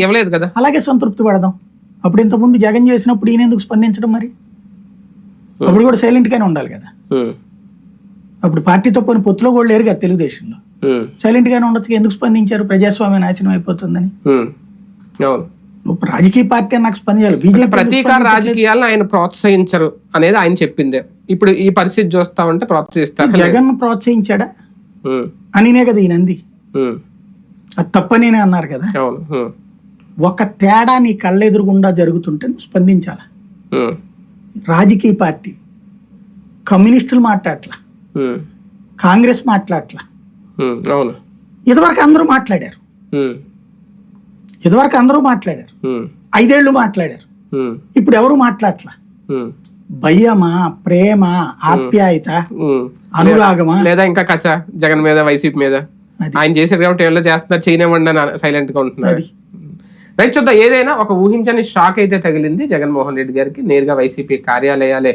ఇవ్వలేదు కదా? అలాగే సంతృప్తి పడదాం. అప్పుడు ఇంతకుముందు జగన్ చేసినప్పుడు ఈయన ఎందుకు స్పందించడం మరి? అప్పుడు కూడా సైలెంట్ గానే ఉండాలి కదా. అప్పుడు పార్టీతో పోని పొత్తులో కూడా లేరు కదా తెలుగుదేశంలో. సైలెంట్ గానే ఉండొచ్చు ఎందుకు స్పందించారు? ప్రజాస్వామ్యం నాశనం అయిపోతుందని. రాజకీయ పార్టీ నాకు స్పందించాలి. బీజేపీ ప్రతీకార రాజకీయాలను ఆయన ప్రోత్సహించరు అనేది ఆయన చెప్పిందే. ఇప్పుడు ఈ పరిస్థితి చూస్తా ఉంటే ప్రోత్సహిస్తారు జగన్ ప్రోత్సహించాడా? అనినే కదా ఈయన అంది తప్పనేనే అన్నారు కదా. ఒక తేడా నీ కళ్ళెదురుగుండా జరుగుతుంటే నువ్వు స్పందించాల? రాజకీయ పార్టీ కమ్యూనిస్టులు మాట్లాడట్లా కాంగ్రెస్ మాట్లాడట్లా ఇదివరకు అందరూ మాట్లాడారు. ఇదివరకు అందరూ మాట్లాడారు. ఐదేళ్ళు మాట్లాడారు. ఇప్పుడు ఎవరు మాట్లాడట్లా భయమా ప్రేమ ఆప్యాయత. అనురాగమా? లేదా ఇంకా కస జగన్ మీద వైసీపీ మీద. ఆయన చేశారు కాబట్టి ఏళ్ళు చేస్తున్నారు? చేయనివ్వండి అని సైలెంట్గా ఉంటున్నారు. రైట్ చూద్దాం. ఏదైనా ఒక ఊహించని షాక్ అయితే తగిలింది జగన్మోహన్ రెడ్డి గారికి. నేరుగా వైసీపీ కార్యాలయాలే